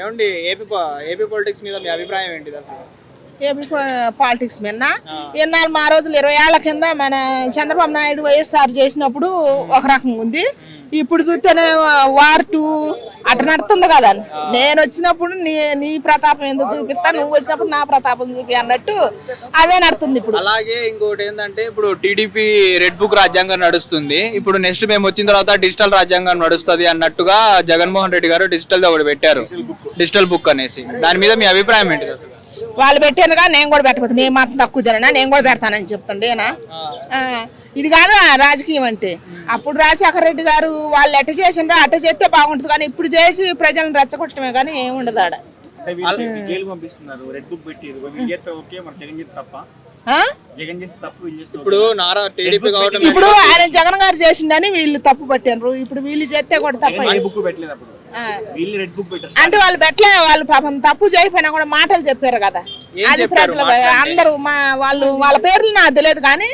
ఏమండి AP AP politics మీద మీ అభిప్రాయం ఏంటిది అసలు? ఏపీ పాలిటిక్స్ మీద ఇన్నాళ్ళు మా రోజులు ఇరవై ఏళ్ళ కింద మన చంద్రబాబు నాయుడు వైఎస్ఆర్ చేసినప్పుడు ఒక రకంగా ఉంది. ఇప్పుడు చూస్తేనే వార్ టూ అట నడుతుంది కదా. నేను వచ్చినప్పుడు నీ నీ ప్రతాపం ఎందుకు చూపిస్తా నువ్వు వచ్చినప్పుడు నా ప్రతాపం చూపి అన్నట్టు అదే నడుతుంది ఇప్పుడు. అలాగే ఇంకోటి ఏంటంటే ఇప్పుడు టీడీపీ రెడ్ బుక్ రాజ్యాంగం నడుస్తుంది. ఇప్పుడు నెక్స్ట్ మేము వచ్చిన తర్వాత డిజిటల్ రాజ్యాంగం నడుస్తుంది అన్నట్టుగా జగన్మోహన్ రెడ్డి గారు డిజిటల్ ఒకటి పెట్టారు. Digital book. అనేసి. దాని మీద మీ అభిప్రాయం అసలు వాళ్ళు పెట్టానుగా నేను కూడా పెట్టకపోతే నేను మాత్రం తక్కువ తిననా? నేను కూడా పెడతానని చెప్తుండేనా? ఇది కాదు రాజకీయం అంటే. అప్పుడు రాజశేఖర రెడ్డి గారు వాళ్ళు ఎట్ట చేసిండ్రో అట్ట చేస్తే బాగుంటుంది. కానీ ఇప్పుడు చేసి ప్రజలను రెచ్చగొట్టడమే కానీ ఏముండదు ఆడ. అంటే వీళ్ళు జైలు పంపిస్తున్నారు. రెడ్ బుక్ పెట్టి తప్ప. ఆ? జగన్ తప్పు ఇప్పుడు నారా టీడీపీ గవర్నమెంట్ ఇప్పుడు ఆయన జగన్ గారు చేసిందని వీళ్ళు తప్పు పట్టారు ఇప్పుడు వీళ్ళు చేస్తే కూడా తప్ప. బుక్ పెట్టలేదు అప్పుడు. వీళ్ళు రెడ్ బుక్ పెట్టారు. అంటే వాళ్ళు పెట్టలే వాళ్ళు పాపం తప్పు చేయకపోయినా కూడా మాటలు చెప్పారు కదా. అది ప్రజలు? అందరూ మా వాళ్ళు వాళ్ళ పేర్లు నాకు తెలియదు కానీ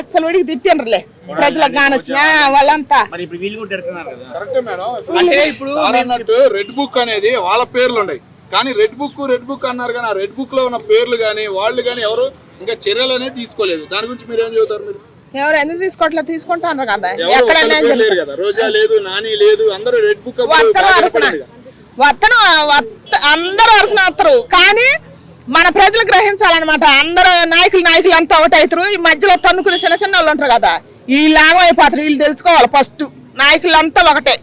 ఇచ్చలు విడికి తిట్టిండ్రులే. ప్రజలకు కానొచ్చిన వాళ్ళంతా. మరి ఇప్పుడు వీళ్ళు కూడా తిడుతున్నారు కదా. కరెక్టే మేడం. ఇప్పుడు అంటే ఇప్పుడు సార్ అన్నట్టు రెడ్ బుక్ అనేది వాళ్ళ పేర్లు ఉన్నాయి. కానీ రెడ్ బుక్ రెడ్ బుక్ అన్నారు కానీ ఆ రెడ్ బుక్లో ఉన్న పేర్లు కానీ వాళ్ళు కానీ ఎవరు ఇంకా చర్యలు అనేది తీసుకోలేదు. దాని గురించి మీరు ఏం చెబుతారు మీరు? ఎవరు ఎందుకు తీసుకోవట్లేదు తీసుకుంటారు కదా. ఎవరు ఎక్కడన్నా ఒక్కరి పేరు లేరు కదా. రోజా లేదు నాని లేదు అందరూ రెడ్ బుక్ వత్తను అరసన. వత్తను వత్త- అందరూ అరసన వస్తారు కానీ మన ప్రజలు గ్రహించాలన్నమాట. అందరూ నాయకులు నాయకులు అంతా ఒకటి అవుతారు ఈ మధ్యలో తన్నుకునే చిన్న చిన్న వాళ్ళు ఉంటారు కదా. వీళ్ళు ఆగమైపోతారు వీళ్ళు తెలుసుకోవాలి ఫస్ట్. నాయకులు అంతా ఒకటే.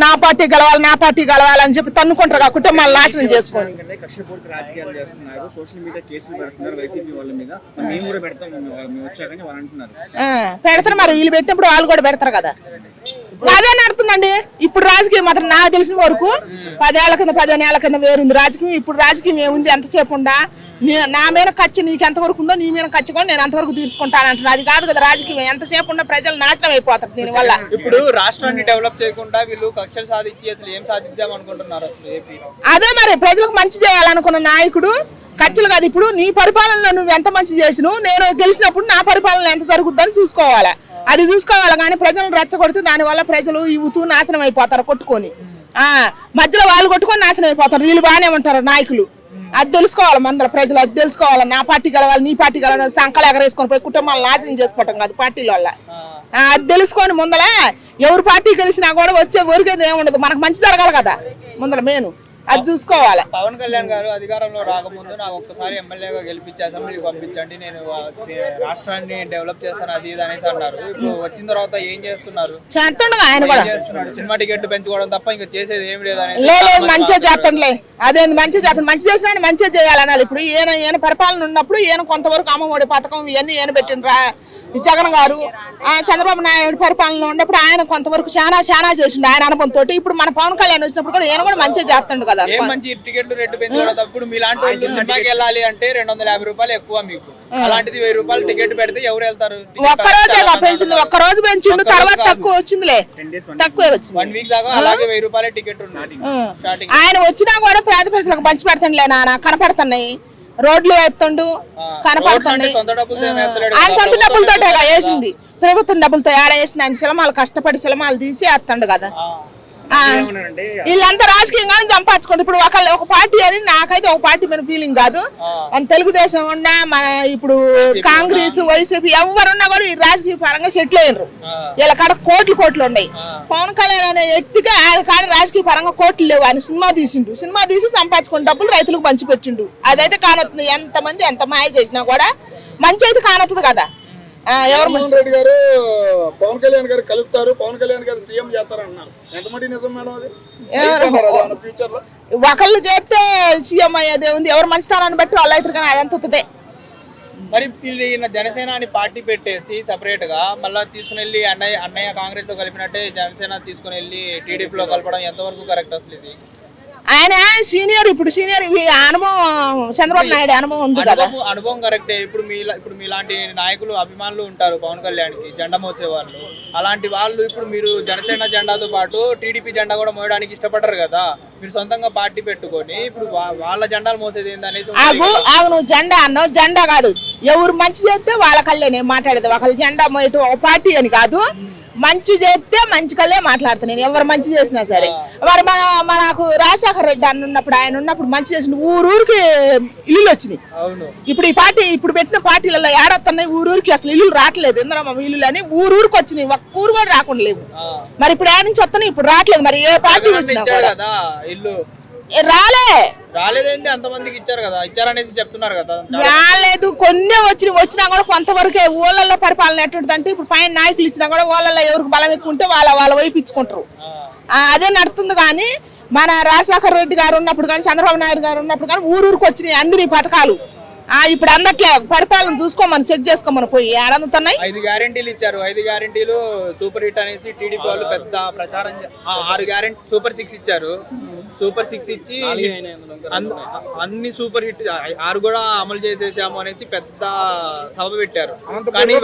నా పార్టీ గెలవాలి నా పార్టీ గెలవాలి అని చెప్పి తన్నుకుంటారు కదా కుటుంబాలు నాశనం చేసుకొని. ఎందుకంటే కక్షపూర్తి రాజకీయాలు చేస్తున్నారు. సోషల్ మీడియా కేసులు పెడుతున్నారు వైసీపీ వాళ్ళ మీద. మరి మేము కూడా పెడతాం మేము మేము వచ్చాకని వాళ్ళు అంటున్నారు. ఆ, పెడతారు మరి. వీళ్ళు పెట్టినప్పుడు వాళ్ళు కూడా పెడతారు కదా. అదే నడుతుందండి. ఇప్పుడు రాజకీయం మాత్రం నాకు తెలిసిన వరకు పదేళ్ళ కింద పదిహేను ఏళ్ళ కింద వేరుంది. రాజకీయం ఇప్పుడు రాజకీయం ఏముంది? ఎంతసేపు ఉండా నీ- మీద ఖర్చు నీకు ఎంతవరకు ఉందో నీ మీద ఖర్చు కూడా నేను అంతవరకు తీర్చుకుంటాను అంటున్నా. అది కాదు కదా రాజకీయం. ఎంతసేపు ఉన్న ప్రజలు నాశనం అయిపోతారు దీనివల్ల. ఇప్పుడు రాష్ట్రాన్ని డెవలప్ చేయకుండా వీళ్ళు కక్షలు సాధించి అసలు ఏం సాధిద్దాం అనుకుంటున్నారు అసలు ఏపీ అదే మరి ప్రజలకు మంచి చేయాలనుకున్న నాయకుడు ఖర్చులు కాదు. ఇప్పుడు నీ పరిపాలనలో నువ్వు ఎంత మంచి చేసినావు నేను గెలిచినప్పుడు నా పరిపాలన ఎంత జరుగుద్దని చూసుకోవాలి. అది చూసుకోవాలి కానీ ప్రజలను రెచ్చగొడితే దానివల్ల ప్రజలు ఇవుతూ నాశనం అయిపోతారు కొట్టుకొని. మధ్యలో వాళ్ళు కొట్టుకొని నాశనం అయిపోతారు. వీళ్ళు బాగానే ఉంటారు నాయకులు. అది తెలుసుకోవాలి మందల ప్రజలు అది తెలుసుకోవాలి. నా పార్టీ గెలవాలి నీ పార్టీ గెలవాలి సంకలు ఎగరేసుకొని పోయి కుటుంబాలు నాశనం చేసుకోవటం కాదు పార్టీల వల్ల. అది తెలుసుకొని ముందల ఎవరు పార్టీ గెలిచినా కూడా వచ్చే ఒరిగేది ఏముండదు. మనకు మంచి జరగాలి కదా. ముందల మేను అది చూసుకోవాలి. పవన్ కళ్యాణ్ గారు అధికారంలో రాకముందు నాకు ఒక్కసారి ఎమ్మెల్యేగా గెలిపించి అసెంబ్లీకి పంపించండి నేను రాష్ట్రాన్ని డెవలప్ చేస్తాను అది ఇది అనేసి అన్నారు. ఇప్పుడు వచ్చిన తర్వాత ఏం చేస్తున్నారు? చేస్తుండగా ఆయన కూడా. సినిమా టికెట్లు పెంచుకోవడం తప్ప ఇంకా చేసేది ఏం లేదు మంచిగా చేస్తుండలే. అదేంది మంచిగా చేస్తాను మంచి చేసిన ఆయన మంచిగా చేయాలనాలి. ఇప్పుడు ఈయన ఈయన పరిపాలన ఉన్నప్పుడు ఈయన కొంతవరకు అమ్మఒడి పథకం ఇవన్నీ ఈయన పెట్టిండ్రా. ఈ జగన్ గారు ఆ చంద్రబాబు నాయుడు పరిపాలన ఉన్నప్పుడు ఆయన కొంతవరకు చాలా చాలా చేసిండు. ఆయన అనుభవంతో ఇప్పుడు మన పవన్ కళ్యాణ్ వచ్చినప్పుడు కూడా ఈయన కూడా మంచిగా చేస్తుండు కదా. ఏం మంచి టికెట్లు రేట్లు పెంచుకోవడం తప్పుడు మీలాంటి వాళ్ళు సినిమాకి వెళ్ళాలి అంటే రెండు వందల యాభై రూపాయలు ఎక్కువ మీకు. అలాంటిది వెయ్యి రూపాయలు టికెట్ పెడితే ఎవరు వెళ్తారు? ఒక్క రోజే పెంచింది ఒక్క రోజు పెంచిండు తర్వాత తక్కువ వచ్చిందిలే. తక్కువే వచ్చింది. వన్ వీక్ దాకా అలాగే వెయ్యి రూపాయల టికెట్. స్టార్టింగ్ ఆయన వచ్చినా కూడా పేద ప్రజలకు పంచి పెడతానులే నాన్న కనపడుతున్నాయి. రోడ్లు ఎత్తుండు ఏం వేస్తలేడు. ఆయన సొంత ప్రభుత్వం డబ్బులతో. వేసింది. ప్రభుత్వం డబ్బులతో ఏడ వేసింది? ఆయన సిలమాలు కష్టపడి సిలమాలు తీసి వేస్తాడు కదా. వీళ్ళంతా రాజకీయంగా సంపాదించుకోండి. ఇప్పుడు ఒక ఒక పార్టీ అని నాకైతే ఒక పార్టీ మీద ఫీలింగ్ కాదు. మన తెలుగుదేశం ఉన్నా మన ఇప్పుడు కాంగ్రెస్ వైసీపీ ఎవరున్నా కూడా ఈ రాజకీయ పరంగా సెటిల్ అయ్యారు. ఆ. వీళ్ళ కాడ కోట్లు కోట్లు ఉన్నాయి. పవన్ కళ్యాణ్ అనే వ్యక్తిగా ఆయన కాడ రాజకీయ పరంగా కోట్లు లేవు. ఆయన సినిమా తీసిండు. సినిమా తీసి సంపాదించుకున్న డబ్బులు రైతులకు పంచిపెట్టిండు. అదైతే కానొస్తుంది ఎంతమంది ఎంత మాయ చేసినా కూడా మంచి అయితే కానొస్తుంది కదా. జగన్మోహన్ రెడ్డి గారు పవన్ కళ్యాణ్ గారు కలుపుతారు పవన్ కళ్యాణ్ గారు సీఎం చేస్తారు అన్నారు ఎంత మటుకు నిజం మేడం అది? ఫ్యూచర్లో? ఒకళ్ళు చేస్తే సీఎం అయ్యేదే ఉంది. ఎవరు మంచి స్థానాన్ని బట్టి వాళ్ళు అవుతారు కానీ అదంతా ఉత్తదే. మరి ఈయన జనసేన అని పార్టీ పెట్టేసి సపరేట్గా మళ్ళీ తీసుకుని వెళ్ళి అన్నయ్య అన్నయ్య కాంగ్రెస్లో కలిపినట్టే జనసేన తీసుకుని వెళ్ళి టీడీపీలో కలపడం ఎంతవరకు కరెక్ట్ అసలు ఇది? ఆయన సీనియర్ ఇప్పుడు సీనియర్ అనుభవం చంద్రబాబు నాయుడు అనుభవం ఉంది కదా. అనుభవం కరెక్టే. ఇప్పుడు మీ ఇప్పుడు మీలాంటి నాయకులు అభిమానులు ఉంటారు పవన్ కళ్యాణ్కి జెండా మోసే వాళ్ళు. అలాంటి వాళ్ళు ఇప్పుడు మీరు జనసేన జెండాతో పాటు టీడీపీ జెండా కూడా మోయడానికి ఇష్టపడరు కదా. మీరు సొంతంగా పార్టీ పెట్టుకొని ఇప్పుడు వాళ్ళ జెండాలు మోసేది ఏంది అనేసి ఉంటుంది ఆగు కదా. ఆగు నువ్వు జెండా అన్నావు జెండా కాదు. ఎవరు మంచి చేస్తే వాళ్ళ కళ్ళే నేను మాట్లాడేది. ఒకళ్ళు జెండా మోయటం ఒక పార్టీ అని కాదు. మంచి చేస్తే మంచి కళ్ళే మాట్లాడతాను నేను. ఎవరు మంచి చేసినా సరే. మరి మన మనకు రాజశేఖర రెడ్డి అన్న ఉన్నప్పుడు ఆయన ఉన్నప్పుడు మంచి చేసిన ఊరూరికి ఇల్లులు వచ్చినాయి. ఇప్పుడు ఈ పార్టీ ఇప్పుడు పెట్టిన పార్టీలలో ఏడొస్తున్నాయి ఊరూరికి అసలు ఇల్లులు రావట్లేదు. ఇంద్రమ్మ ఇల్లులు అని ఊరూరికి వచ్చినాయి. ఒక్క ఊరు కూడా రాకుండా లేవు. మరి ఇప్పుడు ఏడ నుంచి వస్తున్నాయి ఇప్పుడు రావట్లేదు. మరి ఏ పార్టీ వచ్చినా కూడా. ఇల్లు. రాలే. రాలేదేంటి అంతమందికి ఇచ్చారు కదా. ఇచ్చారనేసి చెప్తున్నారు కదా. రాలేదు. కొన్ని వచ్చి వచ్చినా కూడా కొంతవరకే ఊళ్ళల్లో పరిపాలన ఎట్టుంటదంటే ఇప్పుడు పైన నాయకులు ఇచ్చినా కూడా ఊళ్ళల్లో ఎవరికి బలం ఎక్కువ ఉంటే వాళ్ళ వాళ్ళ వైపు ఇచ్చుకుంటారు. అదే నడుతుంది కానీ మన రాజశేఖర రెడ్డి గారు ఉన్నప్పుడు కానీ చంద్రబాబు నాయుడు గారు ఉన్నప్పుడు కానీ ఊరూరికి వచ్చినాయి అందిని పథకాలు. ఇప్పుడు అందట్లే పరిపాలన చూసుకోమని చెక్ చేసుకోమని పోయి ఏడందుతున్నాయి ఐదు గ్యారెంటీలు ఇచ్చారు. ఐదు గ్యారెంటీలు సూపర్ హిట్ అనేసి టీడీపీ వాళ్ళు పెద్ద ప్రచారం ఆరు గ్యారెంటీ సూపర్ సిక్స్ ఇచ్చారు. సూపర్ సిక్స్ ఇచ్చి అన్- అన్ని సూపర్ హిట్ ఆరు కూడా అమలు చేసేసాము అనేసి పెద్ద సభ పెట్టారు. కానీ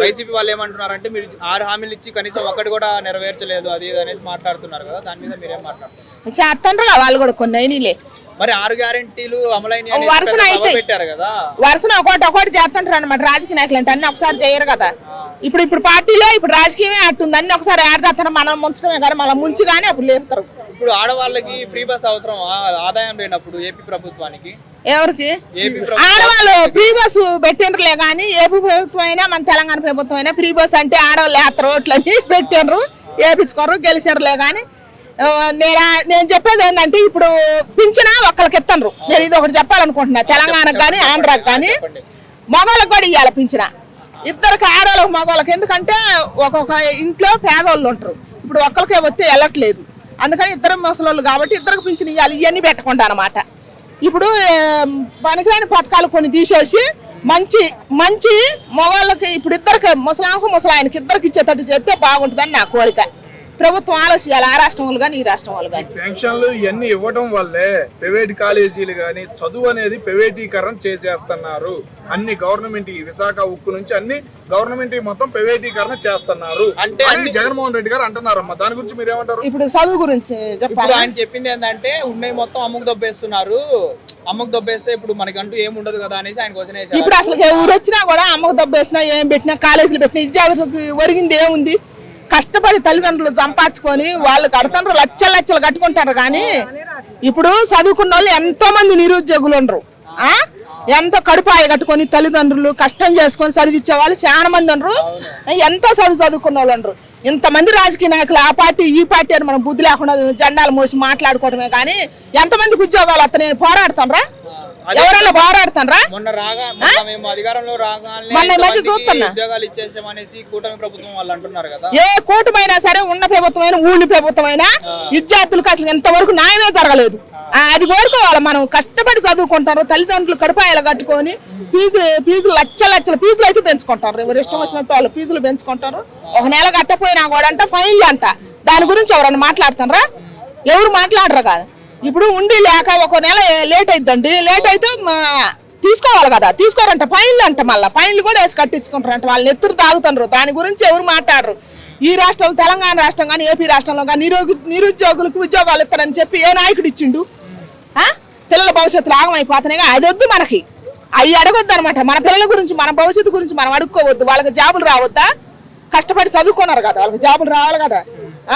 వైసీపీ వాళ్ళు ఏమంటున్నారంటే మీరు ఆరు హామీలు ఇచ్చి కనీసం ఒక్కటి కూడా నెరవేర్చలేదు అది అనేసి మాట్లాడుతున్నారు కదా దాని మీద మీరేం మాట్లాడుతున్నారు చేస్తుండ్రు వాళ్ళు కూడా కొన్ని అయినలే మరి ఆరు గ్యారెంటీలు అమలైన వరుసన. పెట్టారు కదా. వరుసన ఒకటి ఒకటి చేస్తుంటారు అనమాట రాజకీయ నాయకులు అంటే అన్ని ఒకసారి చేయరు కదా. ఇప్పుడు ఇప్పుడు పార్టీలో ఇప్పుడు రాజకీయమే అట్టుంది అన్ని ఒకసారి ఏడతారు మనం ముంచడమే కానీ మళ్ళీ ముంచి కానీ అప్పుడు లేపుతారు. ఇప్పుడు ఆడవాళ్ళకి ఫ్రీ బస్ అవసరం ఆదాయం లేనప్పుడు ఏపీ ప్రభుత్వానికి? ఎవరికి? ఆడవాళ్ళు ఫ్రీ బస్ పెట్టిండ్రులే కానీ ఏపీ ప్రభుత్వం అయినా మన తెలంగాణ ప్రభుత్వం అయినా ఫ్రీ బస్ అంటే ఆడవాళ్ళు వేస్తారు ఓట్లని పెట్టిండ్రు వేపించుకోరు గెలిచారులే కానీ నేను నేను చెప్పేది ఏంటంటే ఇప్పుడు పింఛన ఒక్కరికి ఇస్తాను నేను ఇది ఒకటి చెప్పాలనుకుంటున్నా. తెలంగాణకు కానీ ఆంధ్రాకి కానీ మగవాళ్ళకి కూడా ఇవ్వాలి పింఛన. ఇద్దరికి ఆడవాళ్ళకి మగవాళ్ళకి ఎందుకంటే ఒక్కొక్క ఇంట్లో పేదవాళ్ళు ఉంటారు. ఇప్పుడు ఒక్కరికే వస్తే వెళ్ళట్లేదు. అందుకని ఇద్దరు ముసలోళ్ళు కాబట్టి ఇద్దరికి పింఛన్ ఇవ్వాలి ఇవన్నీ పెట్టకుండా అనమాట ఇప్పుడు పనికిరాని పథకాలు కొన్ని తీసేసి మంచి మంచి మగవాళ్ళకి ఇప్పుడు ఇద్దరికి ముసలాంకు ముసలాయనకి ఇద్దరికి ఇచ్చేటట్టు చేస్తే బాగుంటుందని నా కోరిక. ప్రభుత్వం ఆలోచించాలి ఆ రాష్ట్రం వాళ్ళు కానీ ఈ రాష్ట్రం వాళ్ళు కానీ పెన్షన్లు ఇవన్నీ ఇవ్వడం వల్లే ప్రైవేట్ కాలేజీలు కానీ చదువు అనేది ప్రైవేటీకరణ చేసేస్తున్నారు. అన్ని గవర్నమెంట్ విశాఖ ఉక్కు నుంచి అన్ని గవర్నమెంట్ మొత్తం ప్రైవేటీకరణ చేస్తున్నారు. అంటే జగన్మోహన్ రెడ్డి గారు అంటున్నారమ్మా. దాని గురించి మీరేమంటారు? ఇప్పుడు చదువు గురించి ఇప్పుడు చెప్పాలి ఆయన చెప్పింది ఏంటంటే ఉన్నాయి మొత్తం అమ్ముకు దొబ్బేస్తున్నారు. అమ్ముకు దొబ్బేస్తే ఇప్పుడు మనకంటూ ఏం ఉండదు కదా అనేసి ఆయన క్వశ్చన్ ఇప్పుడు అసలు ఊరు వచ్చినా కూడా అమ్మకు దెబ్బేసినా ఏం పెట్టినా కాలేజీలు పెట్టినా విద్యార్థులకు ఒరిగింది ఏముంది? కష్టపడి తల్లిదండ్రులు సంపాదించుకొని వాళ్ళు కడతారు లచ్చలు లచ్చలు కట్టుకుంటారు కానీ ఇప్పుడు చదువుకున్న వాళ్ళు ఎంతో మంది నిరుద్యోగులు ఉండరు. ఎంతో కడుపాయ కట్టుకొని తల్లిదండ్రులు కష్టం చేసుకొని చదివించే వాళ్ళు చాలా మంది ఉండరు. ఎంతో చదువు చదువుకున్న వాళ్ళు ఉండరు. ఇంతమంది రాజకీయ నాయకులు ఆ పార్టీ ఈ పార్టీ అని మనం బుద్ధి లేకుండా జెండాలు మోసి మాట్లాడుకోవడమే కానీ ఎంతమందికి ఉద్యోగాలు అతను నేను పోరాడుతానరా ఎవరైనా పోరాడుతానరా? మొన్న రాగా మేము అధికారంలో రాగానే మధ్య చూస్తున్నా. ఉద్యోగాలు ఇచ్చేసామనేసి కూటమి ప్రభుత్వం వాళ్ళు అంటున్నారు కదా. ఏ కూటమైనా సరే ఉన్న ప్రభుత్వమైనా ఊళ్ళి ప్రభుత్వమైనా విద్యార్థులకు అసలు ఎంతవరకు న్యాయమే జరగలేదు. అది కోరుకోవాలి మనం. కష్టపడి చదువుకుంటారు తల్లిదండ్రులు కడుపాయలు కట్టుకొని ఫీజులు ఫీజులు లచ్చల లచ్చల ఫీజులు అయితే పెంచుకుంటారు. ఎవరు ఇష్టం వచ్చినట్టు వాళ్ళు ఫీజులు పెంచుకుంటారు. ఒక నెల కట్టపోయినా కూడా అంట ఫైన్లు అంట. దాని గురించి ఎవరన్నా మాట్లాడుతున్నారా ఎవరు మాట్లాడరు కాదు. ఇప్పుడు ఉండి లేక ఒక నెల లేట్ అయిద్దండి. లేట్ అయితే మా- తీసుకోవాలి కదా. తీసుకోరంట. పైన్లు అంట మళ్ళీ. పైన్లు కూడా వేసి కట్టించుకుంటారంట. వాళ్ళని ఎత్తురు తాగుతుండ్రు. దాని గురించి ఎవరు మాట్లాడరు. ఈ రాష్ట్రం తెలంగాణ రాష్ట్రం కానీ ఏపీ రాష్ట్రంలో కానీ నిరోగి నిరుద్యోగులకు ఉద్యోగాలు ఇస్తారని చెప్పి ఏ నాయకుడు ఇచ్చిండు? పిల్లల భవిష్యత్తు లాగమైపోతున్నాయి అది వద్దు మనకి. అవి అడగొద్దు అనమాట మన పిల్లల గురించి మన భవిష్యత్తు గురించి మనం అడుక్కోవద్దు. వాళ్ళకి జాబులు రావద్దా? కష్టపడి చదువుకున్నారు కదా. వాళ్ళకి జాబులు రావాలి కదా.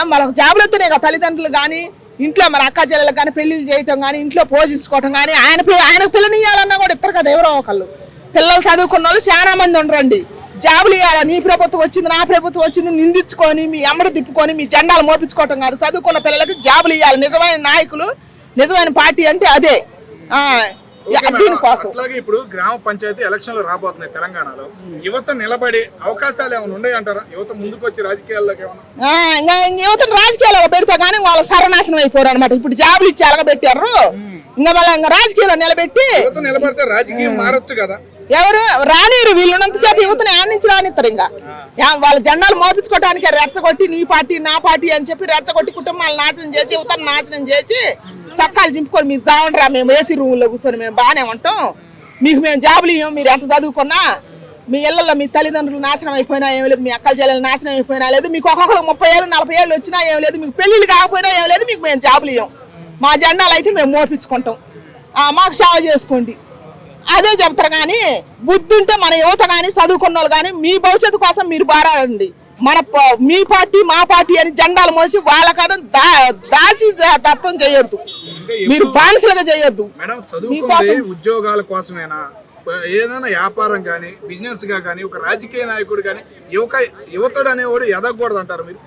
మనకు జాబులు వస్తున్నాయి కదా తల్లిదండ్రులు కానీ ఇంట్లో మన అక్క చెల్లెలకు కానీ పెళ్ళిళ్ళు చేయటం కానీ ఇంట్లో పోషించుకోవటం కానీ ఆయన పి- ఆయనకు పిల్లనియాలన్నా కూడా ఇస్తారు కదా ఎవరో ఒకళ్ళు. పిల్లలు చదువుకున్న వాళ్ళు చాలా మంది ఉండరండి జాబులు ఇవ్వాలి నీ ప్రభుత్వం వచ్చింది నా ప్రభుత్వం వచ్చింది నిందించుకొని మీ అమ్మడు తిప్పుకొని మీ జెండాలు మోపించుకోవటం కాదు. చదువుకున్న పిల్లలకి జాబులు ఇవ్వాలి నిజమైన నాయకులు నిజమైన పార్టీ అంటే అదే. దీనికోసం అట్లాగే ఇప్పుడు గ్రామ పంచాయతీ ఎలక్షన్లు రాబోతున్నాయి తెలంగాణలో. యువత నిలబడి అవకాశాలు ఏమైనా ఉన్నాయి అంటారా? యువత ముందుకు వచ్చి రాజకీయాల్లోకి ఏమైనా? యువతను రాజకీయాల్లో పెడితే కానీ వాళ్ళు సర్వనాశనం అయిపోరు అనమాట ఇప్పుడు జాబులు ఇచ్చి అలాగ పెట్టారు ఇంకా ఇంకా రాజకీయాల్లో నిలబెట్టి యువత నిలబడితే రాజకీయం మారొచ్చు కదా. ఎవరు రానిరు వీళ్ళు ఉన్నంతసేపు యువతని ఆడ నుంచి రానిస్తారు ఇంకా. వాళ్ళ జెండాలు మోపించుకోవడానికి రెచ్చగొట్టి నీ పార్టీ నా పార్టీ అని చెప్పి రెచ్చగొట్టి కుటుంబాలు నాశనం చేసి యువతను నాశనం చేసి చక్కాలు చింపుకొని మీరు చావండిరా మేము ఏసీ రూమ్లో కూర్చొని మేము బాగానే ఉంటాం. మీకు మేము జాబులు ఇవ్వం మీరు ఎంత చదువుకున్నా మీ ఇళ్ళలో మీ తల్లిదండ్రులు నాశనం అయిపోయినా ఏం లేదు మీ అక్కల చెల్లెలు నాశనం అయిపోయినా లేదు మీకు ఒక్కొక్కరు ముప్పై ఏళ్ళు నలభై ఏళ్ళు వచ్చినా ఏం లేదు మీకు పెళ్ళిళ్ళు కాకపోయినా ఏం లేదు మీకు మేము జాబులు ఇవ్వం మా జెండాలు అయితే మేము మోపించుకుంటాం. మాకు సేవ చేసుకోండి. అదే చెప్తారు కానీ బుద్ధి ఉంటే మన యువత కానీ చదువుకున్న వాళ్ళు కానీ మీ భవిష్యత్తు కోసం మీరు బారాడండి. మన ప- మీ పార్టీ మా పార్టీ అని జెండాలు మోసి వాళ్ళ కాడ దా దాసి దత్తం చేయొద్దు. మీరు బానిసలుగా చేయొద్దు. మేడం ఉద్యోగాల కోసమేనా? ఏదైనా వ్యాపారం కానీ బిజినెస్గా కానీ ఒక రాజకీయ నాయకుడు కానీ యువక యువతుడు అనేవాడు ఎదగకూడదు అంటారు మీరు?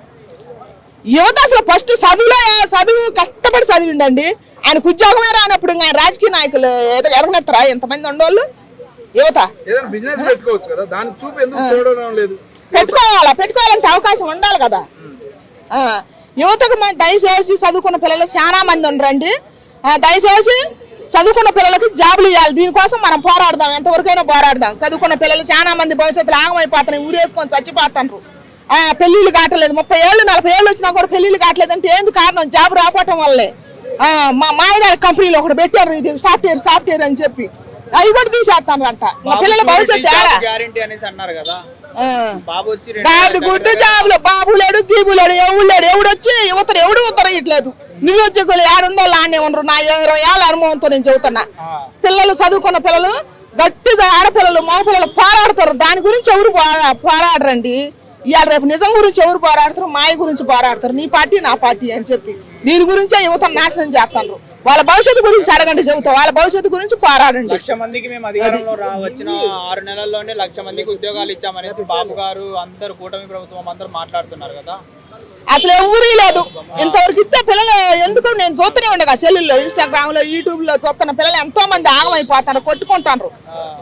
యువత అసలు ఫస్ట్ చదువులో చదువు కష్టపడి చదివిండండి. ఆయనకు ఉద్యోగమే రానప్పుడు ఆయన రాజకీయ నాయకులు ఎదగనెత్తరా ఎంతమంది ఉండోళ్ళు యువత? ఏదైనా బిజినెస్ పెట్టుకోవచ్చు కదా దానికి చూపు ఎందుకు చూడడం లేదు? పెట్టుకోవాలా? పెట్టుకోవాలంటే అవకాశం ఉండాలి కదా. ఆ, యువతకు దయచేసి చదువుకున్న పిల్లలు చాలా మంది ఉండరండి. దయచేసి చదువుకున్న పిల్లలకి జాబులు ఇవ్వాలి. దీనికోసం మనం పోరాడదాం. ఎంతవరకైనా పోరాడదాం. చదువుకున్న పిల్లలు చాలా మంది భవిష్యత్తులో ఆగమైపోతున్నాయి. ఊరేసుకొని చచ్చిపోతారు ఆ, పెళ్ళిళ్ళు కావట్లేదు. ముప్పై ఏళ్ళు నలభై ఏళ్ళు వచ్చినా కూడా పెళ్ళిళ్ళు కావట్లేదు అంటే ఏంది కారణం? జాబ్ రాకపోవటం వల్లే. మా మాయదారి కంపెనీలో ఒకటి పెట్టారు. ఇది సాఫ్ట్వేర్ సాఫ్ట్వేర్ అని చెప్పి. అవి కూడా తీసేస్తానంట మా పిల్లల భవిష్యత్తు వచ్చి గాడిద గుడ్డు జాబులు బాబు లేడు గీబు లేడు ఎవడు లేడు ఎవడు వచ్చి యువతను ఎవడు ఉత్తరయట్లేదు నిరుద్యోగులు ఏడుండో ఆనే ఉండరు నా ఇరవై ఏళ్ళ అనుభవంతో నేను చెబుతున్నా. పిల్లలు చదువుకున్న పిల్లలు గట్టి ఆడపిల్లలు మగ పిల్లలు పోరాడతారు. దాని గురించి ఎవరు పోరా- పోరాడరండి? ఇవాళ రేపు నిజం గురించి ఎవరు పోరాడతారు? మాయ గురించి పోరాడతారు. నీ పార్టీ నా పార్టీ అని చెప్పి. దీని గురించే యువతను నాశనం చేస్తారు వాళ్ళ భవిష్యత్తు గురించి అడగండి చెబుతా. వాళ్ళ భవిష్యత్తు గురించి పోరాడండి. లక్ష మందికి మేము అధికారంలో వచ్చిన ఆరు నెలల్లోనే లక్ష మందికి ఉద్యోగాలు ఇచ్చామనేసి బాబు గారు అందరు కూటమి ప్రభుత్వం అందరూ మాట్లాడుతున్నారు కదా. అసలు ఎవరు లేదు. ఇంతవరకు ఇస్తే పిల్లలు ఎందుకు? నేను చూస్తూనే ఉండగా సెల్లుల్లో ఇన్స్టాగ్రామ్లో లో యూట్యూబ్లో చూస్తున్న పిల్లలు ఎంతో మంది ఆగమైపోతారు కొట్టుకుంటారు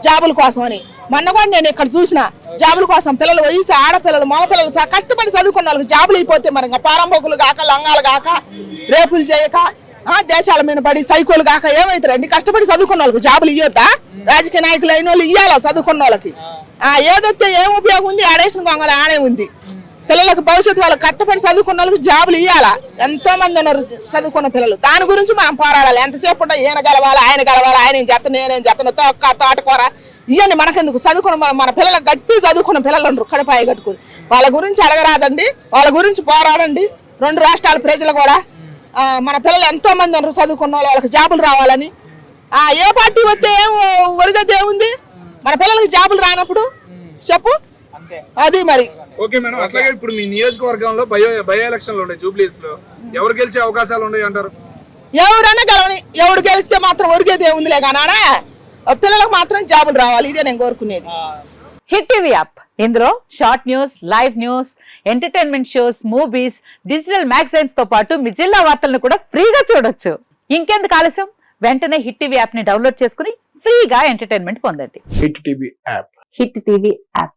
జాబుల కోసం అని. మొన్న కూడా నేను ఇక్కడ చూసిన జాబుల కోసం పిల్లలు వయసు ఆడపిల్లలు మగ పిల్లలు కష్టపడి చదువుకున్న వాళ్ళకి జాబులు అయిపోతే మరి ఇంకా పారంభకులు కాక లంగాలు కాక రేపులు చేయక ఆ, దేశాల మీద పడి సైకోలు కాక ఏమవుతారండి కష్టపడి చదువుకున్న వాళ్ళకి జాబులు ఇవ్వద్దా రాజకీయ నాయకులు అయిన వాళ్ళు ఇవ్వాలా చదువుకున్న వాళ్ళకి? ఏదొస్తే ఏం ఉపయోగం ఉంది? ఆడేసిన గొంగళ ఆడే ఉంది. పిల్లలకు భవిష్యత్తు వాళ్ళకి కట్టబడి చదువుకున్న వాళ్ళకి జాబులు ఇవ్వాలా ఎంతో మంది ఉన్నారు చదువుకున్న పిల్లలు. దాని గురించి మనం పోరాడాలి. ఎంతసేపు ఉంటే ఈయన గెలవాలి ఆయన గెలవాలి ఆయన ఏం చేస్తాను నేనేం చేస్తాను తొక్క తోటకూర ఇవన్నీ మనకెందుకు? చదువుకున్న మన- మన పిల్లలకు గట్టి చదువుకున్న పిల్లలు ఉండరు. కడపాయి కట్టుకుని వాళ్ళ గురించి అడగరాదండి వాళ్ళ గురించి పోరాడండి. రెండు రాష్ట్రాల ప్రజలు కూడా మన పిల్లలు ఎంతో మంది ఉన్నారు చదువుకున్న వాళ్ళు వాళ్ళకి జాబులు రావాలని. ఏ పార్టీ వస్తే ఏం ఒరిగతే ఏముంది? మన పిల్లలకి జాబులు రానప్పుడు చెప్పు. అది మరి. ఓకే మేడం అట్లాగే ఇప్పుడు మీ నియోజకవర్గంలో బయో బయో ఎలక్షన్లు ఉన్నాయి జూబ్లీస్లో ఎవరు గెలిచే అవకాశాలు ఉన్నాయి అంటారు? ఎవరైనా గెలవని ఎవడు గెలిస్తే మాత్రం ఒరిగేది ఏముందిలే కానాడా పిల్లలకు మాత్రం జాబులు రావాలి ఇదే నేను కోరుకునేది. Hit TV app. ఇందులో short news live news entertainment shows movies digital మ్యాగజైన్స్తో పాటు మీ జిల్లా వార్తలను కూడా ఫ్రీగా చూడొచ్చు. ఇంకెందుకు ఆలస్యం? వెంటనే హిట్ టీవీ యాప్ని డౌన్లోడ్ చేసుకుని ఫ్రీగా ఎంటర్టైన్మెంట్ పొందండి. Hit TV app. Hit TV app.